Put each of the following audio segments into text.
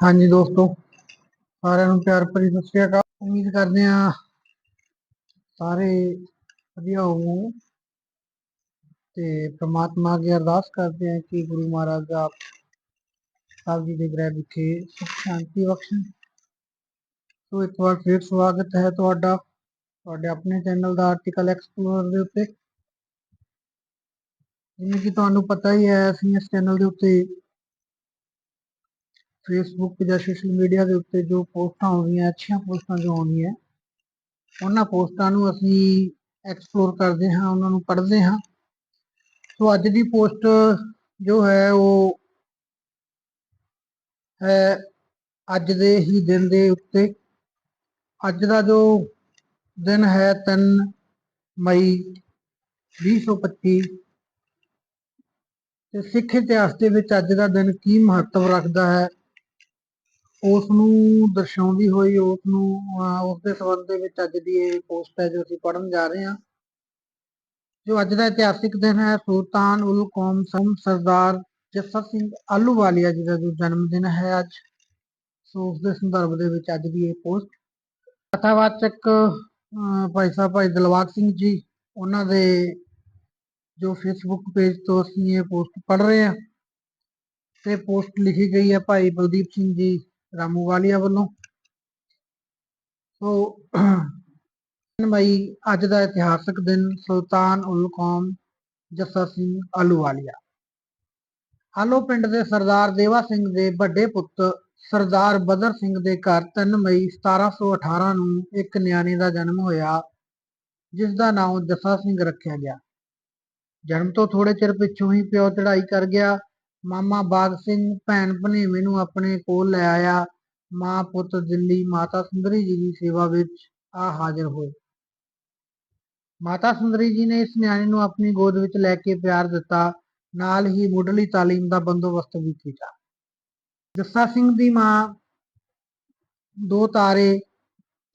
ਹਾਂਜੀ ਦੋਸਤੋ, ਸਾਰਿਆਂ ਨੂੰ ਪਿਆਰ ਭਰੀ ਸਤਿ ਸ਼੍ਰੀ ਅਕਾਲ। ਉਮੀਦ ਕਰਦੇ ਹਾਂ ਸਾਰੇ ਵਧੀਆ ਹੋਵੋ ਤੇ ਪ੍ਰਮਾਤਮਾ ਅੱਗੇ ਅਰਦਾਸ ਕਰਦੇ ਹਾਂ ਕਿ ਗੁਰੂ ਮਹਾਰਾਜ ਆਪ ਸਭ ਜੀ ਦੇ ਗ੍ਰਹਿ ਵਿਖੇ ਸੁਖ, ਸ਼ਾਂਤੀ ਬਖਸ਼ਣ। ਸੋ ਇੱਕ ਵਾਰ ਫਿਰ ਸਵਾਗਤ ਹੈ ਤੁਹਾਡਾ, ਤੁਹਾਡੇ ਆਪਣੇ ਚੈਨਲ ਦਾ ਆਰਟੀਕਲ ਐਕਸਪਲੋਰਰ ਦੇ ਉੱਤੇ। ਜਿਵੇਂ ਕਿ ਤੁਹਾਨੂੰ ਪਤਾ ਹੀ ਹੈ, ਅਸੀਂ ਇਸ ਚੈਨਲ ਦੇ ਉੱਤੇ ਫੇਸਬੁੱਕ ਜਾਂ ਸੋਸ਼ਲ ਮੀਡੀਆ ਦੇ ਉੱਤੇ ਜੋ ਪੋਸਟਾਂ ਆਉਂਦੀਆਂ, ਅੱਛੀਆਂ ਪੋਸਟਾਂ ਜੋ ਆਉਂਦੀਆਂ, ਉਹਨਾਂ ਪੋਸਟਾਂ ਨੂੰ ਅਸੀਂ ਐਕਸਪਲੋਰ ਕਰਦੇ ਹਾਂ, ਉਹਨਾਂ ਨੂੰ ਪੜ੍ਹਦੇ ਹਾਂ। ਸੋ ਅੱਜ ਦੀ ਪੋਸਟ ਜੋ ਹੈ ਉਹ ਹੈ ਅੱਜ ਦੇ ਹੀ ਦਿਨ ਦੇ ਉੱਤੇ। ਅੱਜ ਦਾ ਜੋ ਦਿਨ ਹੈ 3 ਮਈ 2025 ਤੇ ਸਿੱਖ ਇਤਿਹਾਸ ਦੇ ਵਿੱਚ ਅੱਜ ਦਾ ਦਿਨ ਕੀ ਮਹੱਤਵ ਰੱਖਦਾ ਹੈ? ਉਸ ਨੂੰ ਦਰਸਾਉਂਦੀ ਹੋਈ ਉਸ ਨੂੰ ਉਸ ਦੇ ਸੰਬੰਧ ਦੇ ਵਿੱਚ ਅੱਜ ਦੀ ਇਹ ਪੋਸਟ ਹੈ ਜੋ ਅਸੀਂ ਪੜਨ ਜਾ ਰਹੇ ਹਾਂ। ਜੋ ਅੱਜ ਦਾ ਇਤਿਹਾਸਿਕ ਦਿਨ ਹੈ, ਸੁਲਤਾਨ ਉਲ ਕੌਮ ਸਮ ਸਰਦਾਰ ਜੱਸਾ ਸਿੰਘ ਆਲੂਵਾਲੀਆ ਜੀ ਦਾ ਜੋ ਜਨਮ ਦਿਨ ਹੈ ਅੱਜ, ਸੋ ਉਸ ਦੇ ਸੰਦਰਭ ਦੇ ਵਿੱਚ ਅੱਜ ਦੀ ਇਹ ਪੋਸਟ ਕਥਾਵਾਚਕ ਭਾਈ ਸਾਹਿਬ, ਭਾਈ ਦਿਲਵਾਗ ਸਿੰਘ ਜੀ, ਉਹਨਾਂ ਦੇ ਜੋ ਫੇਸਬੁੱਕ ਪੇਜ ਤੋਂ ਅਸੀਂ ਇਹ ਪੋਸਟ ਪੜ ਰਹੇ ਹਾਂ। ਤੇ ਪੋਸਟ ਲਿਖੀ ਗਈ ਹੈ ਭਾਈ ਬਲਦੀਪ ਸਿੰਘ ਜੀ ਰਾਮੂ ਵਾਲੀਆ ਵੱਲੋਂ। ਸੋ ਮਈ ਅੱਜ ਦਾ ਇਤਿਹਾਸਕ ਦਿਨ ਸੁਲਤਾਨ ਉਲ ਕੌਮ ਜੱਸਾ ਸਿੰਘ ਆਲੂਵਾਲੀਆ ਆਲੋ ਪਿੰਡ ਦੇ ਸਰਦਾਰ ਦੇਵਾ ਸਿੰਘ ਦੇ ਵੱਡੇ ਪੁੱਤ ਸਰਦਾਰ ਬਦਰ ਸਿੰਘ ਦੇ ਘਰ 3 ਮਈ 1718 ਨੂੰ ਇੱਕ ਨਿਆਣੇ ਦਾ ਜਨਮ ਹੋਇਆ, ਜਿਸ ਦਾ ਨਾਮ ਜੱਸਾ ਸਿੰਘ ਰੱਖਿਆ ਗਿਆ। ਜਨਮ ਤੋਂ ਥੋੜੇ ਚਿਰ ਪਿੱਛੋਂ ਹੀ ਪਿਓ ਚੜਾਈ ਕਰ ਗਿਆ। ਮਾਮਾ ਬਾਗ ਸਿੰਘ ਭੈਣ ਭਨੇਵੇਂ ਨੂੰ ਆਪਣੇ ਕੋਲ ਲੈ ਆਇਆ ਮਾਂ ਪੁੱਤ ਦਿੱਲੀ ਮਾਤਾ ਸੁੰਦਰੀ ਜੀ ਦੀ ਸੇਵਾ ਵਿੱਚ ਆ ਹਾਜ਼ਰ ਹੋਏ ਮਾਤਾ ਸੁੰਦਰੀ ਜੀ ਨੇ ਇਸ ਨਿਆਣੇ ਨੂੰ ਆਪਣੀ ਗੋਦ ਵਿੱਚ ਲੈ ਕੇ ਪਿਆਰ ਦਿੱਤਾ ਨਾਲ ਹੀ ਮੁੱਢਲੀ تعلیم ਦਾ ਬੰਦੋਬਸਤ ਵੀ ਕੀਤਾ ਜੱਸਾ ਸਿੰਘ ਦੀ ਮਾਂ ਦੋ ਤਾਰੇ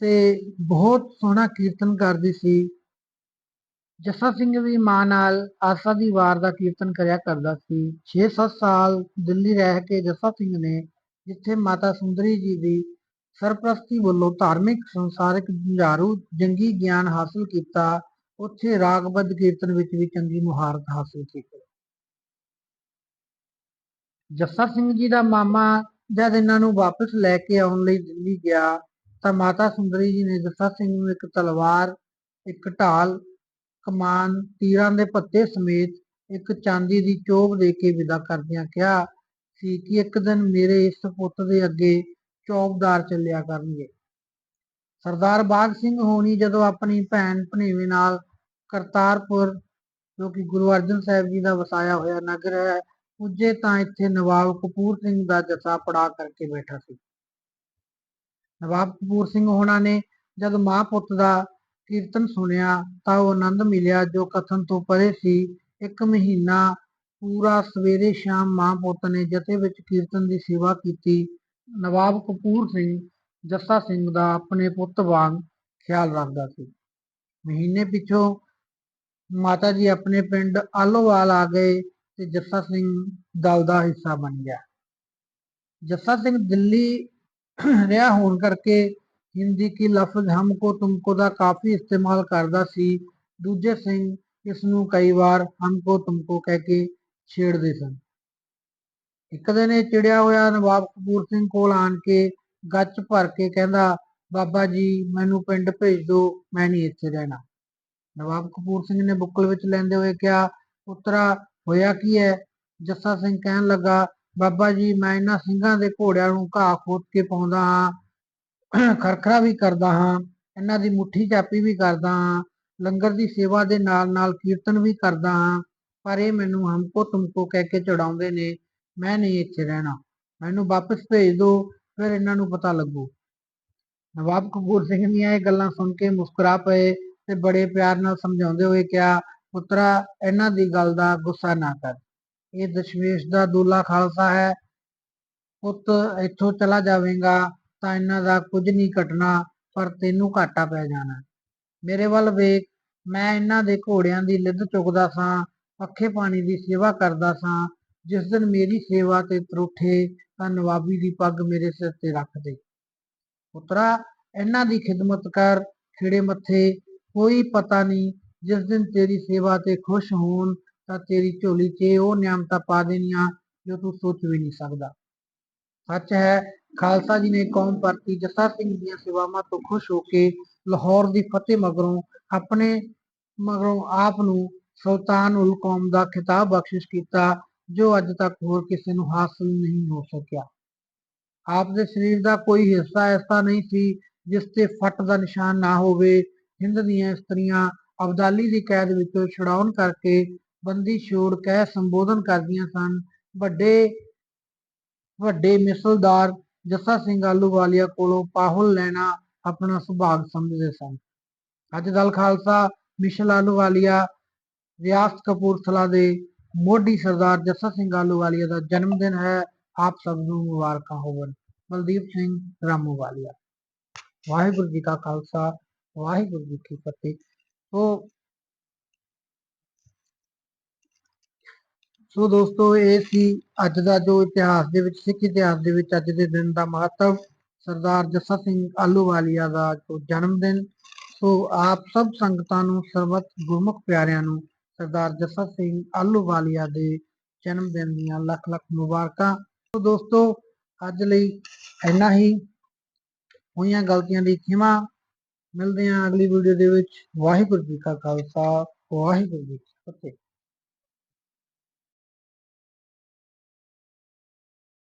ਤੇ ਬਹੁਤ ਸੋਹਣਾ ਕੀਰਤਨ ਕਰਦੀ ਸੀ ਜੱਸਾ ਸਿੰਘ ਵੀ ਮਾਂ ਨਾਲ ਆਸਾ ਦੀ ਵਾਰ ਦਾ ਕੀਰਤਨ ਕਰਿਆ ਕਰਦਾ ਸੀ। 6-7 ਸਾਲ ਦਿੱਲੀ ਰਹਿ ਕੇ ਜੱਸਾ ਸਿੰਘ ਨੇ, ਜਿੱਥੇ ਮਾਤਾ ਸੁੰਦਰੀ ਜੀ ਦੀ ਸਰਪ੍ਰਸਤੀ ਵੱਲੋਂ ਧਾਰਮਿਕ, ਸੰਸਾਰਿਕ ਜੁਝਾਰੂ, ਜੰਗੀ ਗਿਆਨ ਹਾਸਲ ਕੀਤਾ, ਉੱਥੇ ਰਾਗਬੱਧ ਕੀਰਤਨ ਵਿੱਚ ਵੀ ਚੰਗੀ ਮੁਹਾਰਤ ਹਾਸਲ ਕੀਤੀ। ਜੱਸਾ ਸਿੰਘ ਜੀ ਦਾ ਮਾਮਾ ਜਦ ਇਹਨਾਂ ਨੂੰ ਵਾਪਸ ਲੈ ਕੇ ਆਉਣ ਲਈ ਦਿੱਲੀ ਗਿਆ, ਤਾਂ ਮਾਤਾ ਸੁੰਦਰੀ ਜੀ ਨੇ ਜੱਸਾ ਸਿੰਘ ਨੂੰ ਇੱਕ ਤਲਵਾਰ, ਇੱਕ ਢਾਲ ਕਮਾਨ ਤੀਰਾਂ ਦੇ ਪੱਤੇ ਸਮੇਤ ਇੱਕ ਚਾਂਦੀ ਦੀ ਚੋਬ ਦੇ ਕੇ ਵਿਦਾ ਕਰਦਿਆਂ ਕਿਹਾ ਸੀ ਕਿ ਇੱਕ ਦਿਨ ਮੇਰੇ ਇਸ ਪੁੱਤ ਦੇ ਅੱਗੇ ਚੌਬਦਾਰ ਚੱਲਿਆ ਕਰਨਗੇ? ਸਰਦਾਰ ਬਾਗ ਸਿੰਘ ਹੋਣੀ ਜਦੋਂ ਆਪਣੀ ਭੈਣ ਭਨੇਵੇਂ ਨਾਲ ਕਰਤਾਰਪੁਰ, ਜੋ ਕਿ ਗੁਰੂ ਅਰਜਨ ਸਾਹਿਬ ਜੀ ਦਾ ਵਸਾਇਆ ਹੋਇਆ ਨਗਰ ਹੈ, ਪੁੱਜੇ ਤਾਂ ਇੱਥੇ ਨਵਾਬ ਕਪੂਰ ਸਿੰਘ ਦਾ ਜਥਾ ਪੜਾ ਕਰਕੇ ਬੈਠਾ ਸੀ। ਨਵਾਬ ਕਪੂਰ ਸਿੰਘ ਹੋਣਾ ਨੇ ਜਦ ਮਾਂ ਪੁੱਤ ਦਾ ਕੀਰਤਨ ਸੁਣਿਆ ਤਾਂ ਉਹ ਆਨੰਦ ਮਿਲਿਆ, ਜੋ ਕਥਨ ਤੋਂ ਪਰੇ ਸੀ। ਇੱਕ ਮਹੀਨਾ ਪੂਰਾ ਸਵੇਰੇ ਸ਼ਾਮ ਮਾਂ ਪੁੱਤ ਨੇ ਜਥੇ ਵਿੱਚ ਕੀਰਤਨ ਦੀ ਸੇਵਾ ਕੀਤੀ। ਨਵਾਬ ਕਪੂਰ ਸਿੰਘ, ਜੱਸਾ ਸਿੰਘ ਦਾ ਆਪਣੇ ਪੁੱਤ ਵਾਂਗ ਖਿਆਲ ਰੱਖਦਾ ਸੀ। ਮਹੀਨੇ ਪਿੱਛੋਂ ਮਾਤਾ ਜੀ ਆਪਣੇ ਪਿੰਡ ਆਲੋਵਾਲ ਆ ਗਏ ਤੇ ਜੱਸਾ ਸਿੰਘ ਦਲ ਦਾ ਹਿੱਸਾ ਬਣ ਗਿਆ। ਜੱਸਾ ਸਿੰਘ ਦਿੱਲੀ ਰਿਹਾ ਹੋਣ ਕਰਕੇ ਹਿੰਦੀ ਕੀ ਲਫ਼ਜ਼ ਹਮਕੋ ਤੁਮਕੋ ਦਾ ਕਾਫੀ ਇਸਤੇਮਾਲ ਕਰਦਾ ਸੀ। ਦੂਜੇ ਸਿੰਘ ਇਸ ਨੂੰ ਕਈ ਵਾਰ ਹਮਕੋ ਤੁਮਕੋ ਕਹਿ ਕੇ ਛੇੜਦੇ ਸਨ। ਇੱਕ ਦਿਨ ਇਹ ਚਿੜਿਆ ਹੋਇਆ ਨਵਾਬ ਕਪੂਰ ਸਿੰਘ ਕੋਲ ਆਣ ਕੇ ਗੱਚ ਭਰ ਕੇ ਕਹਿੰਦਾ, ਬਾਬਾ ਜੀ, ਮੈਨੂੰ ਪਿੰਡ ਭੇਜ ਦਿਓ ਮੈਂ ਨਹੀਂ ਇੱਥੇ ਰਹਿਣਾ। ਨਵਾਬ ਕਪੂਰ ਸਿੰਘ ਨੇ ਬੁੱਕਲ ਵਿੱਚ ਲੈਂਦੇ ਹੋਏ ਕਿਹਾ, ਪੁੱਤਰਾ, ਹੋਇਆ ਕੀ ਹੈ? ਜੱਸਾ ਸਿੰਘ ਕਹਿਣ ਲੱਗਾ, ਬਾਬਾ ਜੀ, ਮੈਂ ਇਹਨਾਂ ਸਿੰਘਾਂ ਦੇ ਘੋੜਿਆਂ ਨੂੰ ਘਾਹ ਖੋਦ ਕੇ ਪਾਉਂਦਾ ਹਾਂ। ਖਰਖਰਾ ਵੀ ਕਰਦਾ ਹਾਂ, ਇਹਨਾਂ ਦੀ ਮੁੱਠੀ ਚਾਪੀ ਵੀ ਕਰਦਾ ਹਾਂ, ਲੰਗਰ ਦੀ ਸੇਵਾ ਦੇ ਨਾਲ ਨਾਲ ਕੀਰਤਨ ਵੀ ਕਰਦਾ ਹਾਂ, ਪਰ ਇਹ ਮੈਨੂੰ ਹਮਕੋ ਤੁਮਕੋ ਕਹਿ ਕੇ ਚੜਾਉਂਦੇ ਨੇ, ਮੈਂ ਨਹੀਂ ਇੱਥੇ ਰਹਿਣਾ। ਮੈਨੂੰ ਵਾਪਸ ਭੇਜ ਦਿਓ ਫਿਰ ਇਹਨਾਂ ਨੂੰ ਪਤਾ ਲੱਗੂ। ਨਵਾਬ ਕਪੂਰ ਸਿੰਘ ਦੀਆਂ ਇਹ ਗੱਲਾਂ ਸੁਣ ਕੇ ਮੁਸਕਰਾ ਪਏ ਤੇ ਬੜੇ ਪਿਆਰ ਨਾਲ ਸਮਝਾਉਂਦੇ ਹੋਏ ਕਿਹਾ, ਪੁੱਤਰਾ, ਇਹਨਾਂ ਦੀ ਗੱਲ ਦਾ ਗੁੱਸਾ ਨਾ ਕਰ। ਇਹ ਦਸ਼ਮੇਸ਼ ਦਾ ਦੂਲਾ ਖਾਲਸਾ ਹੈ, ਪੁੱਤ, ਇੱਥੋਂ ਚਲਾ ਜਾਵੇਗਾ। ਤਾਂ ਇਹਨਾਂ ਦਾ ਕੁਝ ਨਹੀਂ ਘਟਣਾ, ਪਰ ਤੈਨੂੰ ਘਾਟਾ ਪੈ ਜਾਣਾ। ਮੇਰੇ ਵੱਲ ਵੇਖ, ਮੈਂ ਇਹਨਾਂ ਦੇ ਘੋੜਿਆਂ ਦੀ ਲਿੱਦ ਚੁੱਕਦਾ ਸਾਂ, ਪੱਖੇ ਪਾਣੀ ਦੀ ਸੇਵਾ ਕਰਦਾ ਸਾਂ। ਜਿਸ ਦਿਨ ਮੇਰੀ ਸੇਵਾ ਤੇ ਤਰੁੱਠੇ, ਤਾਂ ਨਵਾਬੀ ਦੀ ਪੱਗ ਮੇਰੇ ਸਿਰ ਤੇ ਰੱਖ ਦੇ। ਪੁੱਤਰਾ, ਇਹਨਾਂ ਦੀ ਖਿਦਮਤ ਕਰ ਖਿੜੇ ਮੱਥੇ, ਕੋਈ ਪਤਾ ਨਹੀਂ, ਜਿਸ ਦਿਨ ਤੇਰੀ ਸੇਵਾ ਤੇ ਖੁਸ਼ ਹੋਣ, ਤਾਂ ਤੇਰੀ ਝੋਲੀ 'ਚ ਉਹ ਨਿਆਮਤਾਂ ਪਾ ਦੇਣੀਆਂ, ਜੋ ਤੂੰ ਸੋਚ ਵੀ ਨਹੀਂ ਸਕਦਾ। ਸੱਚ ਹੈ ਖਾਲਸਾ ਜੀ ਨੇ ਕੌਮ ਪ੍ਰਤੀ ਜੱਸਾ ਸਿੰਘ ਦੀਆਂ ਸੇਵਾਵਾਂ ਤੋਂ ਖੁਸ਼ ਹੋ ਕੇ ਲਾਹੌਰ ਦੀ ਫਤਿਹ ਮਗਰੋਂ ਆਪਣੇ ਮਗਰੋਂ ਆਪ ਨੂੰ ਸੁਲਤਾਨ ਉਲ ਕੌਮ ਦਾ ਖਿਤਾਬ ਬਖਸ਼ਿਸ਼ ਕੀਤਾ, ਜੋ ਅੱਜ ਤੱਕ ਹੋਰ ਕਿਸੇ ਨੂੰ ਹਾਸਲ ਨਹੀਂ ਹੋ ਸਕਿਆ। ਆਪ ਦੇ ਸਰੀਰ ਦਾ ਕੋਈ ਹਿੱਸਾ ਐਸਾ ਨਹੀਂ ਸੀ ਜਿਸ ਤੇ ਫੱਟ ਦਾ ਨਿਸ਼ਾਨ ਨਾ ਹੋਵੇ। ਹਿੰਦ ਦੀਆਂ ਇਸਤਰੀਆਂ ਅਬਦਾਲੀ ਦੀ ਕੈਦ ਵਿੱਚੋਂ ਛੁਡਾਉਣ ਕਰਕੇ ਬੰਦੀ ਛੋੜ ਕਹਿ ਸੰਬੋਧਨ ਕਰਦੀਆਂ ਸਨ, ਵੱਡੇ ਵੱਡੇ ਮਿਸਲਦਾਰ ਜੱਸਾ ਸਿੰਘ ਆਲੂਵਾਲੀਆ ਕੋਲੋਂ ਪਾਹੁਲ ਲੈਣਾ ਆਪਣਾ ਸੁਭਾਗ ਸਮਝਦੇ ਸਨ। ਅੱਜ ਦਲ ਖਾਲਸਾ ਮਿਸ਼ਲ ਆਲੂਵਾਲੀਆ ਰਿਆਸਤ ਕਪੂਰਥਲਾ ਦੇ ਮੋਢੀ ਸਰਦਾਰ ਜੱਸਾ ਸਿੰਘ ਆਲੂਵਾਲੀਆ ਦਾ ਜਨਮ ਦਿਨ ਹੈ, ਆਪ ਸਭ ਨੂੰ ਮੁਬਾਰਕਾਂ ਹੋਵਨ ਬਲਦੀਪ ਸਿੰਘ ਰਾਮੂਵਾਲੀਆ। ਵਾਹਿਗੁਰੂ ਜੀ ਕਾ ਖਾਲਸਾ, ਵਾਹਿਗੁਰੂ ਜੀ ਕੀ ਫਤਿਹ। ਉਹ ਸੋ ਦੋਸਤੋ, ਇਹ ਸੀ ਅੱਜ ਦਾ ਜੋ ਇਤਿਹਾਸ ਦੇ ਵਿੱਚ, ਸਿੱਖ ਇਤਿਹਾਸ ਦੇ ਵਿੱਚ ਅੱਜ ਦੇ ਦਿਨ ਦਾ ਮਹੱਤਵ, ਸਰਦਾਰ ਜੱਸਾ ਸਿੰਘ ਆਲੂਵਾਲੀਆ ਦਾ ਜੋ ਜਨਮ ਦਿਨ ਸੋ ਆਪ ਸਭ ਸੰਗਤਾਂ ਨੂੰ ਸਰਬਤ ਗੁਰਮੁਖ ਪਿਆਰਿਆਂ ਨੂੰ ਸਰਦਾਰ ਜੱਸਾ ਸਿੰਘ ਆਲੂਵਾਲੀਆ ਦੇ ਜਨਮ ਦਿਨ ਦੀਆਂ ਲੱਖ ਲੱਖ ਮੁਬਾਰਕਾਂ। ਸੋ ਦੋਸਤੋ, ਅੱਜ ਲਈ ਇੰਨਾ ਹੀ। ਹੋਈਆਂ ਗਲਤੀਆਂ ਦੀ ਖਿਮਾ। ਮਿਲਦੇ ਹਾਂ ਅਗਲੀ ਵੀਡੀਓ ਦੇ ਵਿੱਚ। ਵਾਹਿਗੁਰੂ ਜੀ ਕਾ ਖਾਲਸਾ, ਵਾਹਿਗੁਰੂ ਜੀ ਕੀ ਫਤਿਹ।